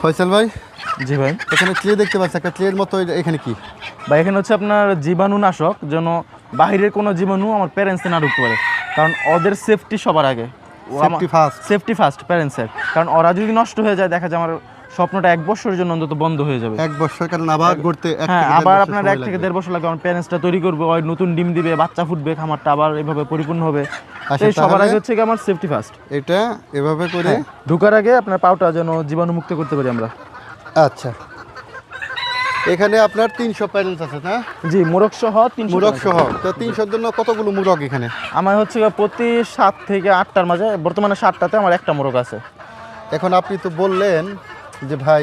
ফয়সাল ভাই? জি ভাই। এখানে ক্লে দেখতে পাচ্ছি একটা ক্লের মতো এখানে কি? বা এখানে হচ্ছে আপনার জীবাণুনাশক যেন বাহিরের কোনো জীবাণু আমার প্যারেন্টসে না ঢুকতে পারে। কারণ ওদের সেফটি সবার আগে। সেফটি ফার্স্ট সেফটি ফার্স্ট প্যারেন্টসের কারণ ওরা যদি নষ্ট হয়ে যায় দেখা যায় আমার স্বপ্নটা এক বছরের জন্য অন্তত বন্ধ হয়ে যাবে। এক বছর কারণ আবার গড়তে হ্যাঁ আবার আপনার এক থেকে দেড় বছর লাগে আমার প্যারেন্টসটা তৈরি করবে ওই নতুন ডিম দিবে বাচ্চা ফুটবে খামারটা আবার এভাবে পরিপূর্ণ হবে। আচ্ছা, এই সবার আগে হচ্ছে কি আমার সেফটি ফার্স্ট এটা এভাবে করে ঢোকার আগে আপনার পাউটা যেন জীবাণু মুক্ত করতে পারি আমরা। আচ্ছা। এখানে আপনার তিনশো প্যারেন্টস আছে না? জি মোরগ সহ তিনশো মুরগ সহ। তো তিনশোর জন্য কতগুলো মুরগ এখানে? আমার হচ্ছে প্রতি সাত থেকে আটটার মাঝে বর্তমানে সাতটাতে আমার একটা মোরগ আছে। এখন আপনি তো বললেন যে ভাই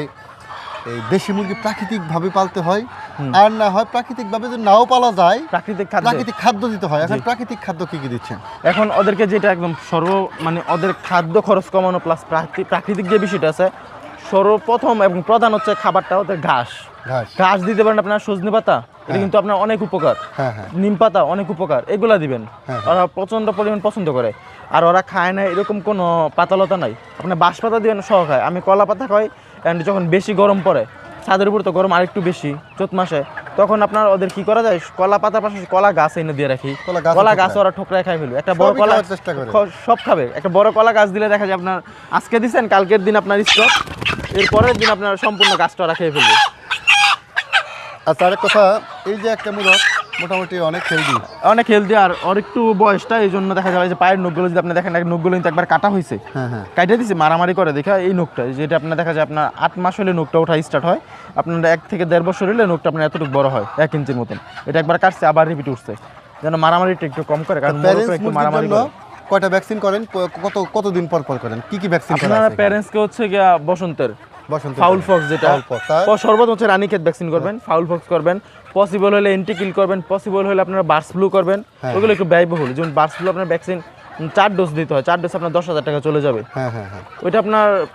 এই দেশি মুরগি প্রাকৃতিকভাবে পালতে হয় আর না হয় প্রাকৃতিকভাবে যদি নাও পালা যায় প্রাকৃতিক খাদ্য। প্রাকৃতিক খাদ্য দিতে হয়। এখন প্রাকৃতিক খাদ্য কি কি দিচ্ছেন? এখন ওদেরকে যেটা একদম সর্ব মানে ওদের খাদ্য খরচ কমানো প্লাস প্রাকৃতিক যে বিষয়টা আছে সর্বপ্রথম এবং প্রধান হচ্ছে খাবারটা ওদের ঘাস। ঘাস। দিতে পারেন আপনার সজনে পাতা এটা হ্যাঁ। কিন্তু আপনার অনেক উপকার। হ্যাঁ হ্যাঁ। নিম পাতা অনেক উপকার এগুলা দিবেন। ওরা প্রচণ্ড পরিমাণ পছন্দ করে। আর ওরা খায় না এরকম কোনো পাতালতা নাই। আপনার বাঁশ পাতা দিবেন সহ খায়। আমি কলা পাতা খাই অ্যান্ড যখন বেশি গরম পড়ে ছাদের উপর তো গরম আরেকটু বেশি চোত মাসে তখন আপনার ওদের কি করা যায়? কলা পাতার পাশাপাশি কলা গাছ এনে দিয়ে রাখি। কলা গাছ ওরা ঠোকরায় খাই ফেলবে। একটা বড় কলা সব খাবে। একটা বড় কলা গাছ দিলে দেখা যায় আপনার আজকে দিচ্ছেন কালকের দিন আপনার স্টক এর পরের দিন আপনার সম্পূর্ণ গাছটা ওরা খেয়ে ফেলবে। আর তার কথা এই যে একটা মুরগ মোটামুটি অনেক হেলদি অনেক হেলদি আর ওর একটু বয়সটা এই জন্য দেখা যাবে যে পায়ের নখগুলো যদি আপনি দেখেন নখগুলো কিন্তু একবার কাটা হয়েছে। হ্যাঁ হ্যাঁ। কাইটে দিছে মারামারি করে দেখা এই নখটা যেটা আপনার দেখা যায় আপনার আট মাস হলে নখটা ওঠা স্টার্ট হয় আপনার এক থেকে দেড় বছর হলে নখটা আপনার এতটুকু বড় হয় এক ইঞ্চির মতন। এটা একবার কাটছে আবার রিপিট উঠছে। যেন মারামারিটা একটু কম করে কারণ একটু মারামারি কয়টা ভ্যাকসিন করেন? ক- কত কতদিন পর পর করেন? কি কি ভ্যাকসিন করেন আপনারা প্যারেন্টসকে হচ্ছে গিয়া বসন্তের বসন্ত ফাউল ফক্স যেটা। তাই? প- সর্বপ্রথম হচ্ছে রানীক্ষেত ভ্যাকসিন করবেন ফাউল ফক্স করবেন পসিবল হলে এন্টিকিল করবেন পসিবল হলে আপনারা বার্স ফ্লু করবেন। হ্যাঁ। ওগুলো একটু ব্যয়বহুল। যেমন বার্স ফ্লু আপনার ভ্যাকসিন চার ডোজ দিতে হয় চার ডোজ আপনার দশ হাজার টাকা চলে যাবে। হ্যাঁ হ্যাঁ হ্যাঁ। ওইটা আপনার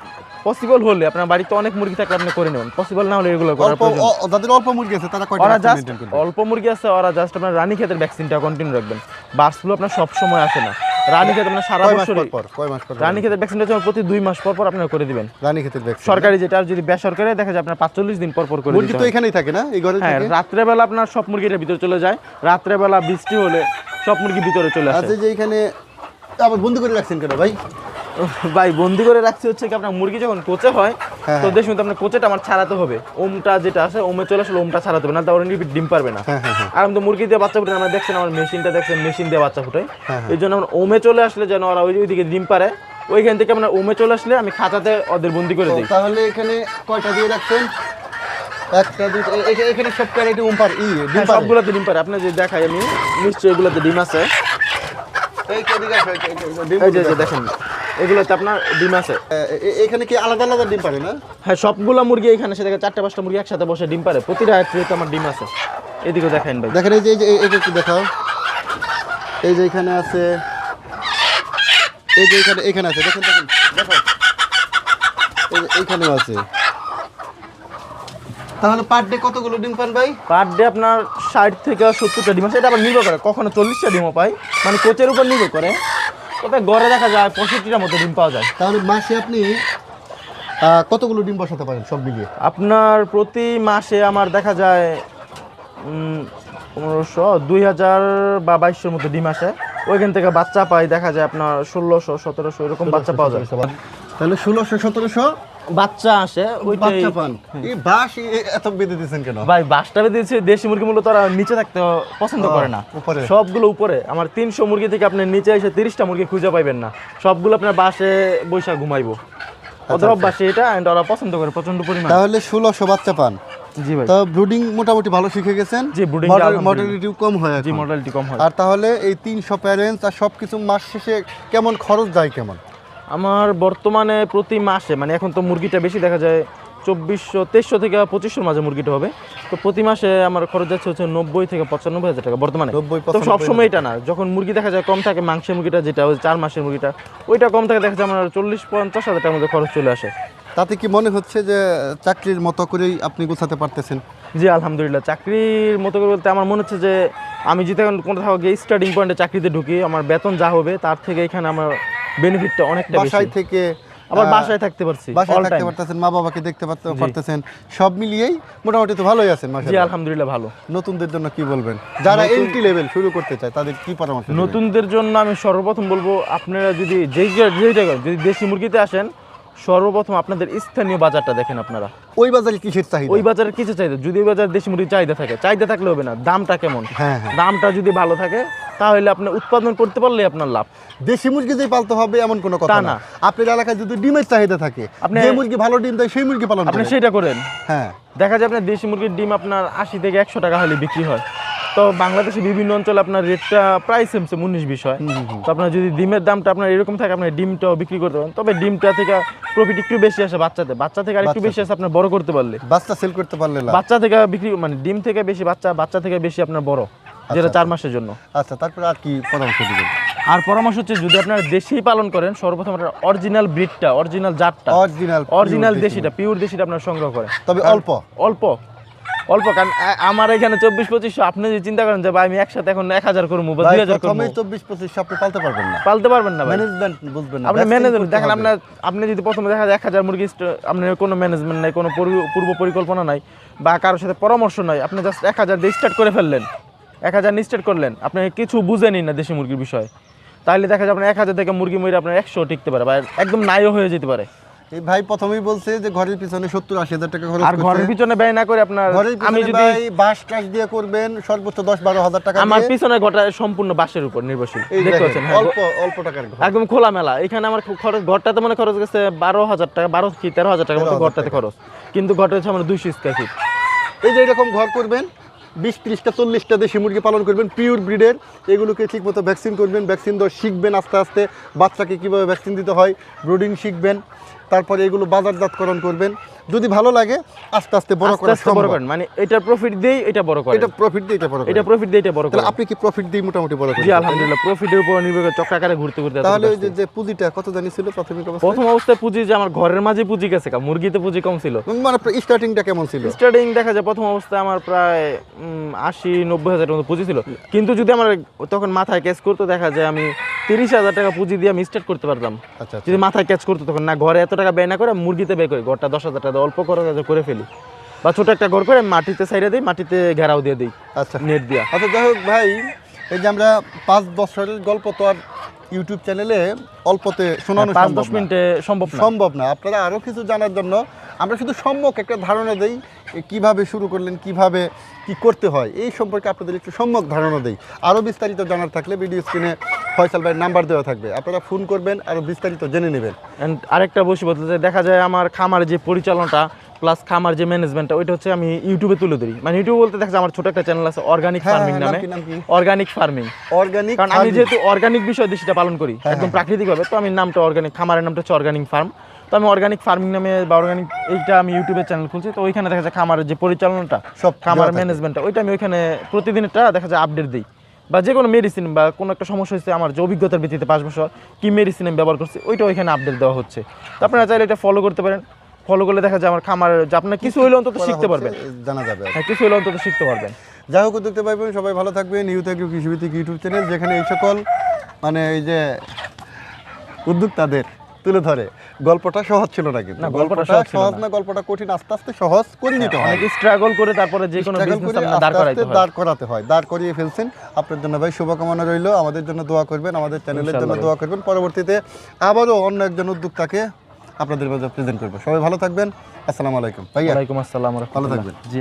পসিবল হলে আপনার বাড়িতে অনেক মুরগি থাকলে আপনি করে নেবেন। পসিবল না হলে এগুলো করার অল্প প্রয়োজন যাদের অল্প মুরগি আছে তারা কয়টা ওরা জাস্ট করবে? অল্প মুরগি আছে ওরা জাস্ট আপনার রানী ক্ষেতের ভ্যাকসিনটা কন্টিনিউ রাখবেন। বার্স ফ্লু আপনার সব সময় আসে না। রানী ক্ষেত আপনার সারা বছর পর পর? কয় মাস পর পর? রানী ক্ষেতের ভ্যাকসিনটা হচ্ছে প্রতি দুই মাস পর পর আপনারা করে দিবেন। রানী ক্ষেতের ভ্যাকসিন সরকারি যেটা আর যদি বেসরকারি দেখা যায় আপনার পাঁচচল্লিশ দিন পর পর করে মুরগি তো এখানেই থাকে না? এই ঘরে হ্যাঁ থাকে? রাত্রেবেলা আপনার সব মুরগির ভিতরে চলে যায়। রাত্রেবেলা বৃষ্টি হলে সব মুরগি ভিতরে চলে আসে। আচ্ছা যে এখানে আবার বন্ধ করে রাখছেন কেন ভাই? ভাই বন্দি করে রাখছি হচ্ছে কি আপনার মুরগি যখন কোচে হয় হ্যাঁ, তো দেখুন তো আপনার কোচেটা আমার ছাড়াতে হবে। ওমটা যেটা আছে ওমে চলে আসলে ওমটা ছাড়াতে হবে না তো ওরা ডিম পারবে না। হ্যাঁ হ্যাঁ হ্যাঁ। আর আমি তো মুরগি দিয়ে বাচ্চা ফুটাই আমরা দেখছেন আমার মেশিনটা দেখছেন মেশিন দিয়ে বাচ্চা হ্যাঁ, এই জন্য আমরা ওমে চলে আসলে যেন ওরা ওই ওইদিকে ডিম পারে ওইখান থেকে আমরা ওমে চলে আসলে আমি খাঁচাতে ওদের বন্দি করে দিই। তাহলে এখানে কয়টা দিয়ে রাখছেন? একটা দুটো এ- এ- এখানে সব ক্যারেটে উম্পার ই ডিম হ্যাঁ, পারে। সবগুলোতে ডিম পারে। আপনি যদি দেখাই আমি নিশ্চয়ই এগুলোতে ডিম আছে। এই কে দিকে আসো, এই- এই- এই- ডিম এই যে এই যে দেখেন। এগুলোতে আপনার ডিম আছে। এখানে কি আলাদা আলাদা ডিম পারে না? হ্যাঁ সবগুলো মুরগি এখানে সে দেখে চারটে পাঁচটা মুরগি একসাথে বসে ডিম পারে। প্রতিটা ট্রেতে আমার ডিম আছে। এদিকে দেখেন ভাই। দেখেন এই যে এই যে এই- এইটা একটু দেখাও। এই যে এখানে আছে এই যে এখানে এখানে আছে। দেখেন দেখেন। দেখো এইখানেও আছে। তাহলে পার ডে কতগুলো ডিম পান ভাই? পার ডে আপনার ষাট থেকে সত্তরটা ডিম আছে। এটা আবার নির্ভর করে কখনো চল্লিশটা ডিমও পাই মানে কোচের উপর নির্ভর করে। তবে গড়ে দেখা যায় পঁয়ষট্টিটার মতো ডিম পাওয়া যায়। তাহলে মাসে আপনি কতগুলো ডিম বসাতে পারেন সব মিলিয়ে? আপনার প্রতি মাসে আমার দেখা যায় পনেরোশো দুই হাজার বা বাইশশোর মতো ডিম আসে। ওইখান থেকে বাচ্চা পাই দেখা যায় আপনার ষোলোশো সতেরোশো এরকম বাচ্চা পাওয়া যায়। তাহলে ষোলোশো সতেরোশো বাচ্চা আসে ওইটাই বাচ্চা পান। এই বাস এত বেঁধে দিয়েছেন কেন? ভাই বাসটা দিয়েছে দেশি মুরগি মূলত ওরা নিচে থাকতে পছন্দ করে না। উপরে। সবগুলো উপরে। আমার তিনশো মুরগি থেকে আপনি নিচে এসে তিরিশটা মুরগি খুঁজে পাইবেন না। সবগুলো আপনার বাসে বৈশাখ ঘুমাইবো। ওদের অভ্যাসে এটা and ওরা পছন্দ করে প্রচণ্ড পরিমাণ। তাহলে ষোলোশো বাচ্চা পান। জি ভাই। তা ব্রুডিং মোটামুটি ভালো শিখে গেছেন? জি, brooding টা আলহামদুলিল্লাহ। কম হয় জি। মডেলটি কম হয়। আর তাহলে এই তিনশো প্যারেন্টস আর সব কিছু মাস শেষে কেমন খরচ যায় কেমন? আমার বর্তমানে প্রতি মাসে মানে এখন তো মুরগিটা বেশি দেখা যায় চব্বিশশো তেইশশো থেকে পঁচিশশোর মাঝে মুরগিটা হবে। তো প্রতি মাসে আমার খরচ যাচ্ছে হচ্ছে নব্বই থেকে পঁচানব্বই হাজার টাকা বর্তমানে। 90, তো 95 সবসময় এটা না যখন মুরগি দেখা যায় কম থাকে মাংসের মুরগিটা যেটা ওই চার মাসের মুরগিটা ওইটা কম থাকে দেখা যায় আমার চল্লিশ পঞ্চাশ হাজার টাকার মধ্যে খরচ চলে আসে। তাতে কি মনে হচ্ছে যে চাকরির মতো করেই আপনি গোছাতে পারতেছেন? জি আলহামদুলিল্লাহ। চাকরির মতো করে বলতে আমার মনে হচ্ছে যে আমি যদি এখন কোথাও গিয়ে স্টার্টিং পয়েন্টে চাকরিতে ঢুকি আমার বেতন যা হবে তার থেকে এখানে আমার বেনিফিটটা অনেকটা বাসায় থেকে আবার বাসায় থাকতে পারছি বাসায় থাকতে পারতেছেন মা বাবাকে দেখতে পারতেছেন সব মিলিয়েই মোটামুটি তো ভালোই আছেন জি আলহামদুলিল্লাহ ভালো। নতুনদের জন্য কি বলবেন? যারা এন্ট্রি লেভেল শুরু করতে চায় তাদের কি পরামর্শ নতুনদের জন্য আমি সর্বপ্রথম বলব আপনারা যদি যেই যদি দেশি মুরগিতে আসেন সর্বপ্রথম আপনাদের স্থানীয় বাজারটা দেখেন আপনারা। ওই বাজারে কিসের চাহিদা? ওই বাজারের কিছু চাহিদা? যদি ওই বাজার দেশি মুরগির চাহিদা থাকে চাহিদা থাকলে হবে না দামটা কেমন? হ্যাঁ হ্যাঁ। দামটা যদি ভালো থাকে তাহলে আপনি উৎপাদন করতে পারলে আপনার লাভ। দেশি মুরগি যে পালতে হবে এমন কোনো কথা না। আপনার এলাকায় যদি ডিমের চাহিদা থাকে আপনি- যে মুরগি ভালো ডিম দেয় সেই মুরগি পালন আপনি সেটা করেন। হ্যাঁ। দেখা যায় আপনার দেশি মুরগির ডিম আপনার আশি থেকে একশো টাকা হলে বিক্রি হয়। তো বাংলাদেশে বিভিন্ন অঞ্চলে আপনার রেটটা প্রায় সেম সেম উনিশ বিশ হয়। তো আপনার যদি ডিমের দামটা আপনার এরকম থাকে আপনার ডিমটাও বিক্রি করতে পারেন। তবে ডিমটা থেকে প্রফিট একটু বেশি আসে বাচ্চাতে বাচ্চা থেকে আরেকটু বেশি আসে আপনার বড় করতে পারলে। বাচ্চা সেল করতে পারলে। বাচ্চা থেকে বিক্রি মানে ডিম থেকে বেশি বাচ্চা বাচ্চা থেকে বেশি আপনার বড়। যেটা চার মাসের জন্য। আচ্ছা তারপরে আর কি পরামর্শ দিবেন? আর পরামর্শ হচ্ছে যদি আপনারা দেশি পালন করেন সর্বপ্রথম আপনার অরিজিনাল ব্রিডটা অরিজিনাল জাতটা অরিজিনাল অরিজিনাল দেশিটা পিওর দেশিটা আপনার সংগ্রহ করেন। তবে অল্প। অল্প অল্প কারণ আমার এখানে চব্বিশ পঁচিশশো আপনি যদি চিন্তা করেন যে ভাই আমি একসাথে এখন এক হাজার করব বা দুই হাজার করব। চব্বিশ পঁচিশ আপনি পালতে পারবেন না। পালতে পারবেন না ম্যানেজমেন্ট বুঝবেন না। আপনি ম্যানেজমেন্ট দেখেন আপনার আপনি যদি প্রথমে দেখা যায় এক হাজার মুরগি আপনার কোনো ম্যানেজমেন্ট নাই কোনো পূর্ব পরিকল্পনা নাই বা কারোর সাথে পরামর্শ নাই আপনি জাস্ট এক হাজার দিয়ে স্টার্ট করে ফেললেন। এক হাজার স্টার্ট করলেন। আপনি কিছু বুঝেনি না দেশি মুরগির বিষয়। তাহলে দেখা যায় আপনার এক হাজার থেকে মুরগি মরে আপনার একশো টিকতে পারে বা একদম নাইও হয়ে যেতে পারে। এই ভাই প্রথমেই বলছে যে ঘরের পিছনে সত্তর আশি হাজার টাকা খরচ আর ঘরের পিছনে ব্যয় না করে আপনার আমি যদি বাঁশ টাস দিয়ে করবেন সর্বোচ্চ দশ বারো হাজার টাকা আমার পিছনে ঘরটা সম্পূর্ণ বাঁশের উপর নির্ভরশীল। দেখতে পাচ্ছেন হ্যাঁ, অল্প অল্প টাকার ঘর। একদম খোলা মেলা এখানে আমার খরচ ঘরটাতে মানে খরচ গেছে বারো হাজার টাকা বারো কি তেরো হাজার টাকা মতো ঘরটাতে খরচ। কিন্তু ঘরটা হচ্ছে আমার দুইশো স্কোয়ার ফিট এই যে এরকম ঘর করবেন বিশ, ত্রিশটা, চল্লিশটা দেশি মুরগি পালন করবেন পিওর ব্রিডের এগুলোকে ঠিকমতো ভ্যাকসিন করবেন ভ্যাকসিন দেওয়া শিখবেন আস্তে আস্তে, বাচ্চাকে কীভাবে ভ্যাকসিন দিতে হয় ব্রুডিং শিখবেন, তারপরে এগুলো বাজারজাতকরণ করবেন। যদি ভালো লাগে আস্তে আস্তে বড় করা বড় সম্ভব। করেন মানে এটা প্রফিট দিয়েই এটা বড় করে এটা প্রফিট দিয়ে এটা বড় করেন। এটা প্রফিট দিয়ে এটা বড় করে তাহলে আপনি কি প্রফিট দিয়ে মোটামুটি বড় করেন? জি করেন আলহামদুলিল্লাহ প্রফিটের উপর নির্ভর করে চক্রাকারে ঘুরতে ঘুরতে তাহলে ওই যে যে পুঁজিটা কত জানি ছিল প্রাথমিক অবস্থায়? প্রথম অবস্থায় পুঁজি যে আমার ঘরের মাঝে পুঁজি গেছে কা মুরগিতে পুঁজি কম ছিল। মানে স্টার্টিংটা কেমন ছিল? স্টার্টিং দেখা যায় প্রথম অবস্থায় আমার প্রায় উম, আশি নব্বই হাজার মতো পুঁজি ছিল। কিন্তু যদি আমার তখন মাথায় ক্যাচ করতো দেখা যায় আমি তিরিশ হাজার টাকা পুঁজি দিয়ে আমি স্টার্ট করতে পারতাম। আচ্ছা আচ্ছা। যদি মাথায় ক্যাচ করতো তখন না ঘরে এত টাকা ব্যয় না করে মুরগিতে ব্যয় করি ঘরটা দশ হাজার টাকা অল্প করে করে ফেলি। বা ছোট একটা ঘর করে মাটিতে সাইডে দিই মাটিতে ঘেরাও দিয়ে দিই আচ্ছা। নেট দিয়া। আচ্ছা যাই হোক ভাই এই যে আমরা পাঁচ বছরের গল্প তো আর ইউটিউব চ্যানেলে অল্পতে শোনানো পাঁচ দশ মিনিটে সম্ভব সম্ভব না। আপনারা আরও কিছু জানার জন্য আমরা শুধু সম্যক একটা ধারণা দেই। কীভাবে শুরু করলেন কীভাবে কি করতে হয় এই সম্পর্কে আপনাদের একটু সম্যক ধারণা দেই। আরও বিস্তারিত জানার থাকলে ভিডিও স্ক্রিনে ফয়সাল ভাইয়ের নাম্বার দেওয়া থাকবে। আপনারা ফোন করবেন আরও বিস্তারিত জেনে নেবেন। And আরেকটা বসে বলতে যে দেখা যায় আমার খামার যে পরিচালনাটা প্লাস খামার যে ম্যানেজমেন্টটা ওইটা হচ্ছে আমি ইউটিউবে তুলে ধরি। মানে ইউটিউব বলতে দেখা আমার ছোট একটা চ্যানেল আছে অর্গানিক হ্যাঁ, ফার্মিং হ্যাঁ, নামে? অর্গানিক ফার্মিং অর্গানিক কারণ আমি যেহেতু অর্গানিক বিষয় দেশটা পালন করি হ্যাঁ, একদম প্রাকৃতিকভাবে তো আমি নামটা অর্গানিক খামারের নামটা হচ্ছে অর্গানিক ফার্ম তো আমি অর্গানিক ফার্মিং নামে বা অর্গানিক এইটা আমি ইউটিউবে চ্যানেল খুলছি। তো ওইখানে দেখা যায় খামারের যে পরিচালনাটা সব খামার ম্যানেজমেন্টটা ওইটা আমি ওইখানে প্রতিদিনটা দেখা যায় আপডেট দিই। বা যে কোনো মেডিসিন বা কোনো একটা সমস্যা হচ্ছে আমার যে অভিজ্ঞতার ভিত্তিতে পাঁচ বছর কী মেডিসিন আমি ব্যবহার করছি ওইটা ওইখানে আপডেট দেওয়া হচ্ছে। তো আপনারা চাইলে এটা ফলো করতে পারেন। ফলো করলে দেখা যায় আমার খামার যে আপনার কিছু হইলে অন্তত শিখতে পারবেন। জানা যাবে। হ্যাঁ কিছু হইলে অন্তত শিখতে পারবেন। যাই হোক দেখতে পাইবেন সবাই ভালো থাকবেন। ইউথ এগ্রো কৃষিভিত্তিক ইউটিউব চ্যানেল যেখানে এই সকল মানে এই যে উদ্যোক্তাদের তুলে ধরে। গল্পটা সহজ ছিল না কিন্তু। গল্পটা সহজ না। গল্পটা কঠিন আস্তে আস্তে সহজ করে নিতে হয় অনেক স্ট্রাগল করে তারপরে যে কোনো দাঁড় হয়। করাতে হয়। দাঁড় করিয়ে ফেলছেন। আপনার জন্য ভাই শুভকামনা রইল। আমাদের জন্য দোয়া করবেন আমাদের চ্যানেলের জন্য দোয়া করবেন। পরবর্তীতে আবারও অন্য একজন উদ্যোক্তাকে আপনাদের মাঝে প্রেজেন্ট করব। সবাই ভালো থাকবেন। আসসালামু আলাইকুম। ভাইয়া ওয়ালাইকুম আসসালাম ভালো থাকবেন। জি